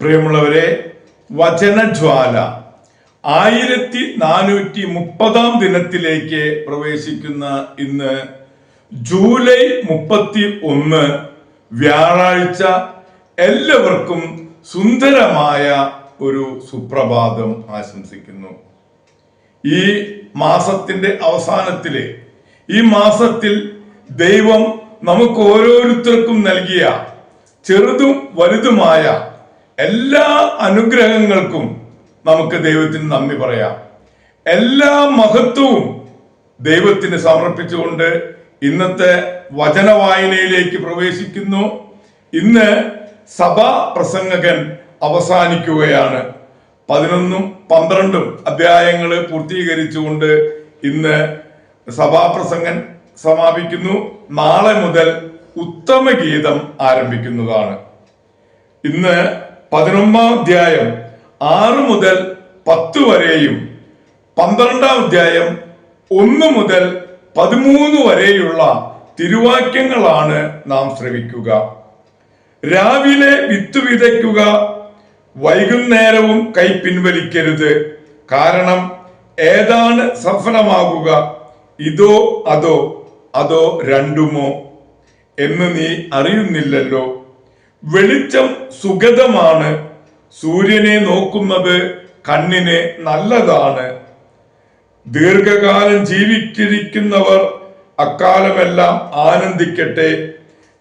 പ്രിയമുള്ളവരെ വചനജ്വാല. ആയിരത്തി നാനൂറ്റി മുപ്പതാം ദിനത്തിലേക്ക് പ്രവേശിക്കുന്ന ഇന്ന് ജൂലൈ മുപ്പത്തി ഒന്ന് വ്യാഴാഴ്ച എല്ലാവർക്കും സുന്ദരമായ ഒരു സുപ്രഭാതം ആശംസിക്കുന്നു. ഈ മാസത്തിന്റെ അവസാനത്തിലെ ഈ മാസത്തിൽ ദൈവം നമുക്ക് ഓരോരുത്തർക്കും നൽകിയ ചെറുതും വലുതുമായ എല്ലാ അനുഗ്രഹങ്ങൾക്കും നമുക്ക് ദൈവത്തിന് നന്ദി പറയാം. എല്ലാ മഹത്വവും ദൈവത്തിന് സമർപ്പിച്ചുകൊണ്ട് ഇന്നത്തെ വചന വായനയിലേക്ക് പ്രവേശിക്കുന്നു. ഇന്ന് സഭാ പ്രസംഗകൻ അവസാനിക്കുകയാണ്. പതിനൊന്നും പന്ത്രണ്ടും അധ്യായങ്ങൾ പൂർത്തീകരിച്ചുകൊണ്ട് ഇന്ന് സഭാപ്രസംഗൻ സമാപിക്കുന്നു. നാളെ മുതൽ ഉത്തമ ഗീതം ആരംഭിക്കുന്നതാണ്. ഇന്ന് പതിനൊന്നാം അധ്യായം ആറ് മുതൽ പത്ത് വരെയും പന്ത്രണ്ടാം അധ്യായം ഒന്ന് മുതൽ പതിമൂന്ന് വരെയുള്ള തിരുവാക്യങ്ങളാണ് നാം ശ്രവിക്കുക. രാവിലെ വിത്ത് വിതയ്ക്കുക വൈകുന്നേരവും കൈ പിൻവലിക്കരുത്. കാരണം ഏതാണ് സഫലമാകുക ഇതോ അതോ അതോ രണ്ടുമോ എന്ന് നീ അറിയുന്നില്ലല്ലോ. വെളിച്ചം സുഗതമാണ്. സൂര്യനെ നോക്കുന്നത് കണ്ണിന് നല്ലതാണ്. ദീർഘകാലം ജീവിച്ചിരിക്കുന്നവർ അക്കാലമെല്ലാം ആനന്ദിക്കട്ടെ.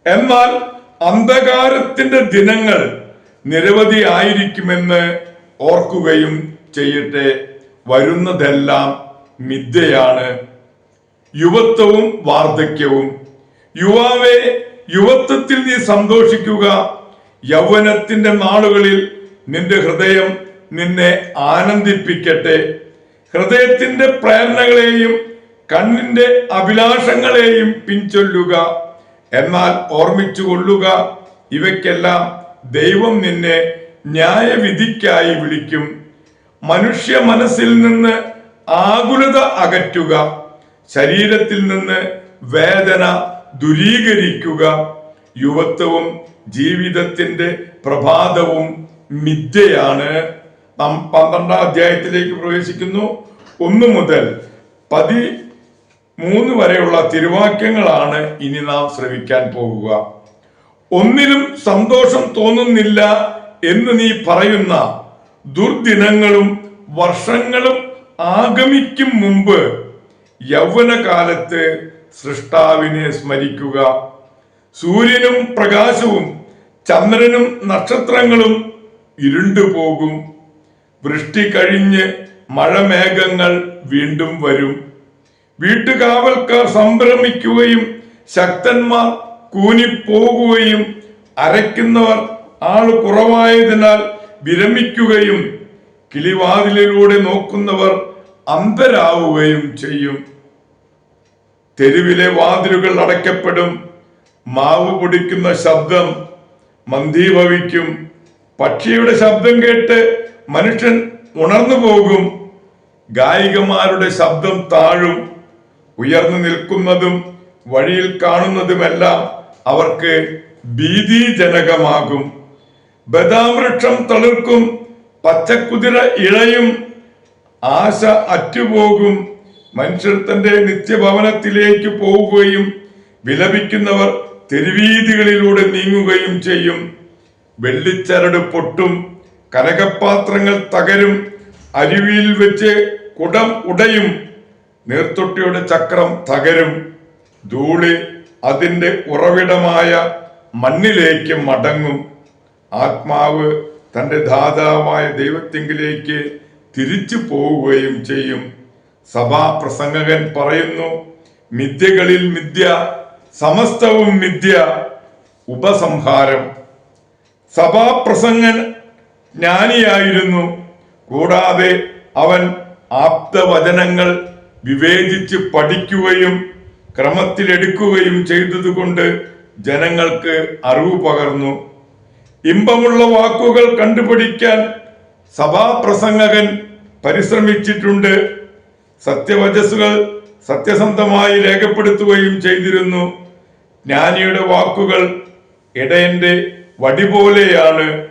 എന്നാൽ അന്ധകാരത്തിന്റെ ദിനങ്ങൾ നിരവധി ആയിരിക്കുമെന്ന് ഓർക്കുകയും ചെയ്യട്ടെ. വരുന്നതെല്ലാം മിഥ്യയാണ്. യുവത്വവും വാർദ്ധക്യവും. യുവാവെ യുവത്വത്തിൽ നീ സന്തോഷിക്കുക. യൗവനത്തിന്റെ നാളുകളിൽ നിന്റെ ഹൃദയം നിന്നെ ആനന്ദിപ്പിക്കട്ടെ. ഹൃദയത്തിന്റെ പ്രേരണകളെയും കണ്ണിന്റെ അഭിലാഷങ്ങളെയും പിൻചൊല്ലുക. എന്നാൽ ഓർമ്മിച്ചു കൊള്ളുക ഇവയ്ക്കെല്ലാം ദൈവം നിന്നെ ന്യായവിധിക്കായി വിളിക്കും. മനുഷ്യ മനസ്സിൽ നിന്ന് ആകുലത അകറ്റുക. ശരീരത്തിൽ നിന്ന് വേദന ദുരീകരിക്കുക. യുവത്വവും ജീവിതത്തിന്റെ പ്രഭാതവും മിഥ്യയാണ്. നാം പന്ത്രണ്ടാം അധ്യായത്തിലേക്ക് പ്രവേശിക്കുന്നു. ഒന്നു മുതൽ പതി മൂന്ന് വരെയുള്ള തിരുവാക്യങ്ങളാണ് ഇനി നാം ശ്രവിക്കാൻ പോകുക. ഒന്നിലും സന്തോഷം തോന്നുന്നില്ല എന്ന് നീ പറയുന്ന ദുർദിനങ്ങളും വർഷങ്ങളും ആഗമിക്കും മുമ്പ് യൗവനകാലത്ത് സൃഷ്ടാവിനെ സ്മരിക്കുക. സൂര്യനും പ്രകാശവും ചന്ദ്രനും നക്ഷത്രങ്ങളും ഇരുണ്ടു പോകും. വൃഷ്ടി കഴിഞ്ഞ് മഴമേഘങ്ങൾ വീണ്ടും വരും. വീട്ടുകാവൽക്കാർ സംഭ്രമിക്കുകയും ശക്തന്മാർ കൂനിപ്പോകുകയും അരയ്ക്കുന്നവർ ആൾ കുറവായതിനാൽ വിരമിക്കുകയും കിളിവാതിലിലൂടെ നോക്കുന്നവർ അന്ധരാവുകയും ചെയ്യും. തെരുവിലെ വാതിലുകൾ അടയ്ക്കപ്പെടും. മാവ് പൊടിക്കുന്ന ശബ്ദം മന്ദീഭവിക്കും. പക്ഷിയുടെ ശബ്ദം കേട്ട് മനുഷ്യൻ ഉണർന്നു പോകും. ഗായികമാരുടെ ശബ്ദം താഴും. ഉയർന്നു നിൽക്കുന്നതും വഴിയിൽ കാണുന്നതുമെല്ലാം അവർക്ക് ഭീതിജനകമാകും. ബദാവൃക്ഷം തളിർക്കും പച്ചക്കുതിര ഇഴയും ആശ അറ്റുപോകും. മനുഷ്യർ തന്റെ നിത്യഭവനത്തിലേക്ക് പോവുകയും വിലപിക്കുന്നവർ തെരുവീതികളിലൂടെ നീങ്ങുകയും ചെയ്യും. വെള്ളിച്ചരട് പൊട്ടും കനകപാത്രങ്ങൾ തകരും അരുവിയിൽ വെച്ച് കുടം ഉടയും നീർത്തൊട്ടിയുടെ ചക്രം തകരും. ധൂളി അതിന്റെ ഉറവിടമായ മണ്ണിലേക്ക് മടങ്ങും. ആത്മാവ് തന്റെ ദാതാവായ ദൈവത്തിങ്കിലേക്ക് തിരിച്ചു പോവുകയും ചെയ്യും. സഭാപ്രസംഗകൻ പറയുന്നു മിഥ്യകളിൽ മിഥ്യ സമസ്തവും മിഥ്യ ഉപസംഹാരം. സഭാപ്രസംഗൻ ജ്ഞാനിയായിരുന്നു കൂടാതെ അവൻ ആപ്തവചനങ്ങൾ വിവേചിച്ച് പഠിക്കുകയും ക്രമത്തിലെടുക്കുകയും ചെയ്തതുകൊണ്ട് ജനങ്ങൾക്ക് അറിവ് പകർന്നു. ഇമ്പമുള്ള വാക്കുകൾ കണ്ടുപിടിക്കാൻ സഭാപ്രസംഗകൻ പരിശ്രമിച്ചിട്ടുണ്ട്. സത്യവചസ്സുകൾ സത്യസന്ധമായി രേഖപ്പെടുത്തുകയും ചെയ്തിരുന്നു. ജ്ഞാനിയുടെ വാക്കുകൾ ഇടയന്റെ വടി പോലെയാണ്.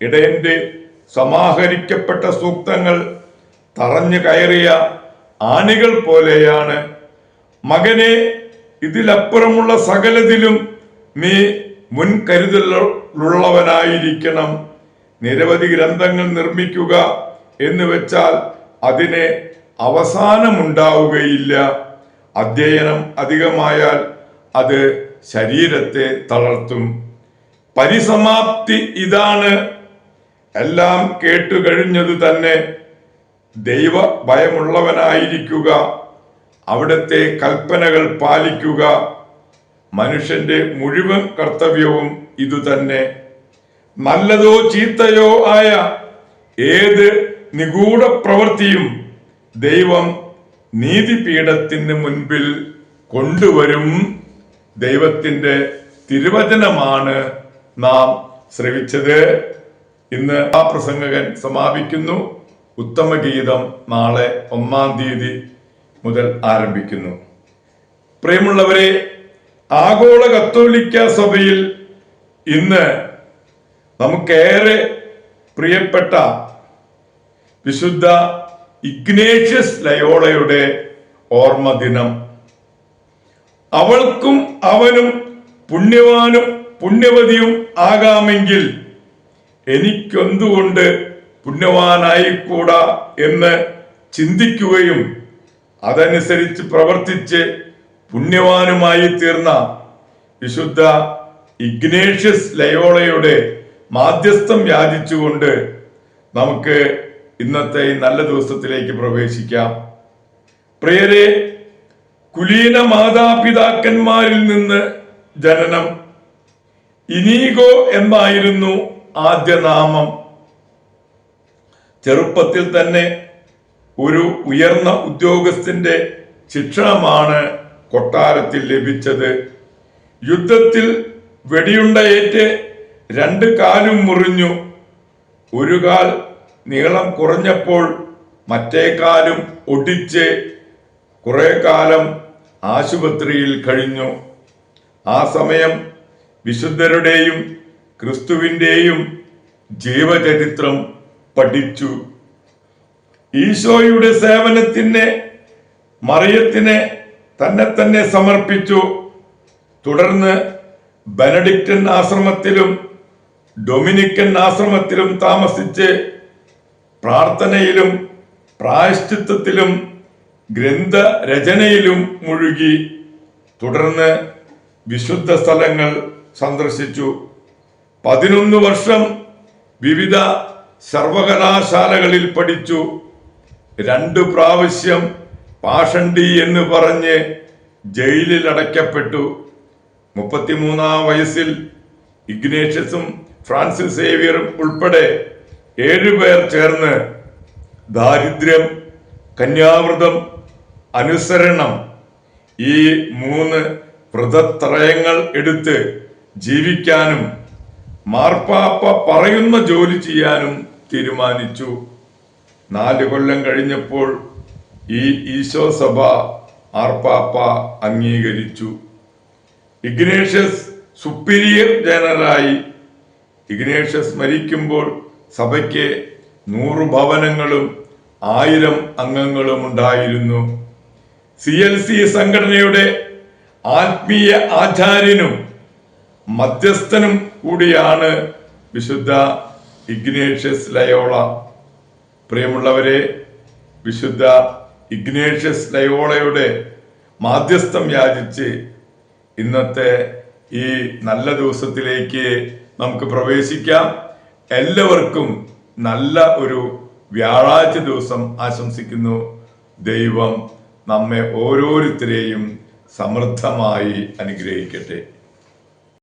ഇടയന്റെ സമാഹരിക്കപ്പെട്ട സൂക്തങ്ങൾ തറഞ്ഞു കയറിയ ആണികൾ പോലെയാണ്. മകനെ ഇതിലപ്പുറമുള്ള സകലതിലും നീ മുൻകരുതലുള്ളവനായിരിക്കണം. നിരവധി ഗ്രന്ഥങ്ങൾ നിർമ്മിക്കുക എന്ന് വെച്ചാൽ അതിന് അവസാനമുണ്ടാവുകയില്ല. അധ്യയനം അധികമായാൽ അത് ശരീരത്തെ തളർത്തും. പരിസമാപ്തി ഇതാണ്. എല്ലാം കേട്ടു കഴിഞ്ഞതു തന്നെ ദൈവ ഭയമുള്ളവനായിരിക്കുക അവിടുത്തെ കൽപ്പനകൾ പാലിക്കുക. മനുഷ്യന്റെ മുഴുവൻ കർത്തവ്യവും ഇതുതന്നെ നല്ലതോ ചീത്തയോ ആയ ഏത് നിഗൂഢ പ്രവൃത്തിയും ദൈവം നീതിപീഠത്തിന് മുൻപിൽ കൊണ്ടുവരും ദൈവത്തിന്റെ തിരുവചനമാണ് നാം ശ്രവിച്ചത്. ഇന്ന് ആ പ്രസംഗകൻ സമാപിക്കുന്നു. ഉത്തമഗീതം നാളെ ഒന്നാം തീയതി മുതൽ ആരംഭിക്കുന്നു. പ്രിയമുള്ളവരെ ആഗോള കത്തോലിക്ക സഭയിൽ ഇന്ന് നമുക്കേറെ പ്രിയപ്പെട്ട വിശുദ്ധ ഇഗ്നേഷ്യസ് ലയോളയുടെ ഓർമ്മ ദിനം. അവൾക്കും അവനും പുണ്യവാനും പുണ്യവതിയും ആകാമെങ്കിൽ എനിക്കെന്തുകൊണ്ട് പുണ്യവാനായിക്കൂടാ എന്ന് ചിന്തിക്കുകയും അതനുസരിച്ച് പ്രവർത്തിച്ച് പുണ്യവാനുമായി തീർന്ന വിശുദ്ധ ഇഗ്നേഷ്യസ് ലയോളയുടെ മാധ്യസ്ഥം യാചിച്ചുകൊണ്ട് നമുക്ക് ഇന്നത്തെ ഈ നല്ല ദിവസത്തിലേക്ക് പ്രവേശിക്കാം. പ്രിയരെ കുലീന മാതാപിതാക്കന്മാരിൽ നിന്ന് ജനനം ഇനീഗോ എന്നായിരുന്നു ആദ്യ നാമം. ചെറുപ്പത്തിൽ തന്നെ ഒരു ഉയർന്ന ഉദ്യോഗസ്ഥന്റെ ശിക്ഷണമാണ് കൊട്ടാരത്തിൽ ലഭിച്ചത്. യുദ്ധത്തിൽ വെടിയുണ്ടയേറ്റ് രണ്ട് കാലും മുറിഞ്ഞു. ഒരു കാൽ നീളം കുറഞ്ഞപ്പോൾ മറ്റേ കാലും ഒടിച്ച് കുറെ കാലം ആശുപത്രിയിൽ കഴിഞ്ഞു. ആ സമയം വിശുദ്ധരുടെയും ക്രിസ്തുവിന്റെയും ജീവചരിത്രം പഠിച്ചു. ഈശോയുടെ സേവനത്തിന് മറിയത്തിനെ തന്നെ തന്നെ സമർപ്പിച്ചു. തുടർന്ന് ബെനഡിക്റ്റൻ ആശ്രമത്തിലും ഡൊമിനിക്കൻ ആശ്രമത്തിലും താമസിച്ച് പ്രാർത്ഥനയിലും പ്രായശ്ചിത്തത്തിലും ഗ്രന്ഥരചനയിലും മുഴുകി തുടർന്ന് വിശുദ്ധ സ്ഥലങ്ങൾ സന്ദർശിച്ചു. പതിനൊന്ന് വർഷം വിവിധ സർവകലാശാലകളിൽ പഠിച്ചു. രണ്ടു പ്രാവശ്യം പാഷണ്ടി എന്ന് പറഞ്ഞ് ജയിലിൽ അടയ്ക്കപ്പെട്ടു. മുപ്പത്തിമൂന്നാം വയസ്സിൽ ഇഗ്നേഷ്യസും ഫ്രാൻസിസ് സേവിയറും ഉൾപ്പെടെ ഏഴുപേർ ചേർന്ന് ദാരിദ്ര്യം കന്യാവൃതം അനുസരണം ഈ മൂന്ന് വ്രതത്രയങ്ങൾ എടുത്ത് ജീവിക്കാനും മാർപ്പാപ്പ പറയുന്ന ജോലി ചെയ്യാനും തീരുമാനിച്ചു. നാല് കൊല്ലം കഴിഞ്ഞപ്പോൾ ഈ ഈശോ സഭ മാർപ്പാപ്പ അംഗീകരിച്ചു. Ignatius superior ജനറലായി. ഇഗ്നേഷ്യസ് മരിക്കുമ്പോൾ സഭയ്ക്ക് നൂറ് ഭവനങ്ങളും ആയിരം അംഗങ്ങളും ഉണ്ടായിരുന്നു. സി എൽ സി സംഘടനയുടെ ആത്മീയ ആചാര്യനും മധ്യസ്ഥനും കൂടിയാണ് വിശുദ്ധ ഇഗ്നേഷ്യസ് ലയോള. പ്രിയമുള്ളവരെ വിശുദ്ധ ഇഗ്നേഷ്യസ് ലയോളയുടെ മാധ്യസ്ഥം യാചിച്ച് ഇന്നത്തെ ഈ നല്ല ദിവസത്തിലേക്ക് നമുക്ക് പ്രവേശിക്കാം. എല്ലാവർക്കും നല്ല ഒരു വ്യാഴാഴ്ച ദിവസം ആശംസിക്കുന്നു. ദൈവം നമ്മെ ഓരോരുത്തരെയും സമൃദ്ധമായി അനുഗ്രഹിക്കട്ടെ.